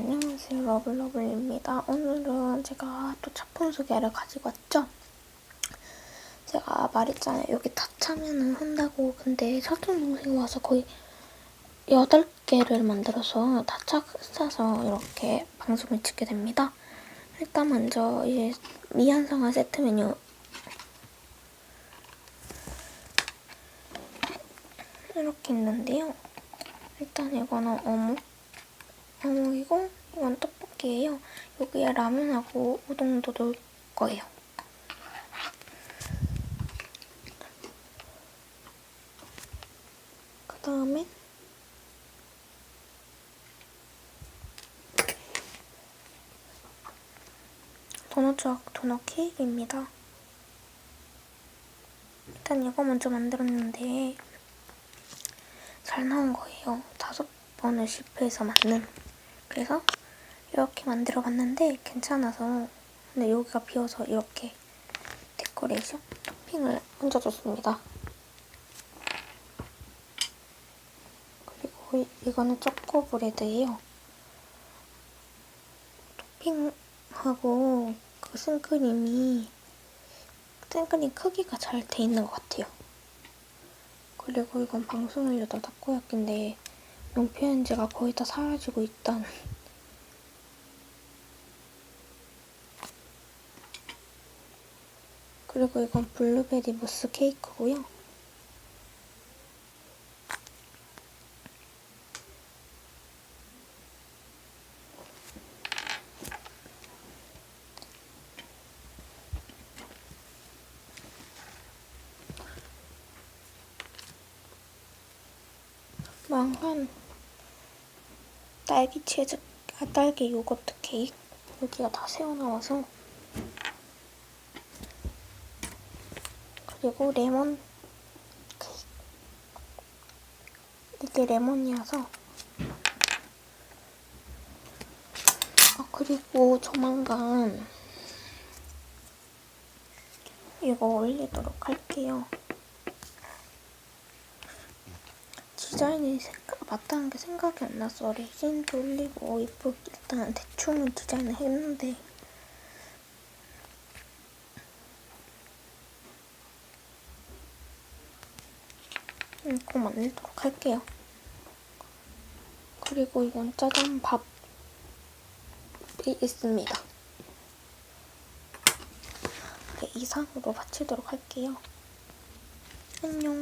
안녕하세요 러블러블입니다. 오늘은 제가 또 작품 소개를 가지고 왔죠. 제가 말했잖아요. 여기 다 차면은 한다고. 근데 사촌 동생이 와서 거의 8개를 만들어서 다 차, 차서 이렇게 방송을 찍게 됩니다. 일단 먼저 이제 미안성한 세트 메뉴 이렇게 있는데요. 일단 이거는 어묵 어묵이고 이건 떡볶이예요. 여기에 라면하고 우동도 넣을 거예요. 그 다음에 도넛 도넛 케이크입니다. 일단 이거 먼저 만들었는데 잘 나온 거예요. 다섯 번을 실패해서 만든. 그래서 이렇게 만들어 봤는데 괜찮아서 근데 여기가 비어서 이렇게 데코레이션 토핑을 얹어줬습니다. 그리고 이- 이거는 초코 브레드예요. 토핑하고 그 생크림이 생크림 크기가 잘 돼 있는 것 같아요. 그리고 이건 방송을 여다 타코야끼인데 용표현지가 거의 다 사라지고 있다는 그리고 이건 블루베리 무스 케이크고요. 망한 딸기 치즈, 아, 딸기 요거트 케이크? 여기가 다 새어 나와서. 그리고 레몬 케이크. 이게 레몬이어서. 아 그리고 조만간 이거 올리도록 할게요. 디자인이 생각, 맞다는 게 생각이 안 나서 레진도 올리고 이쁘 일단 대충은 디자인을 했는데 이거 만들도록 할게요. 그리고 이건 짜장 밥이 있습니다. 네, 이상으로 마치도록 할게요. 안녕.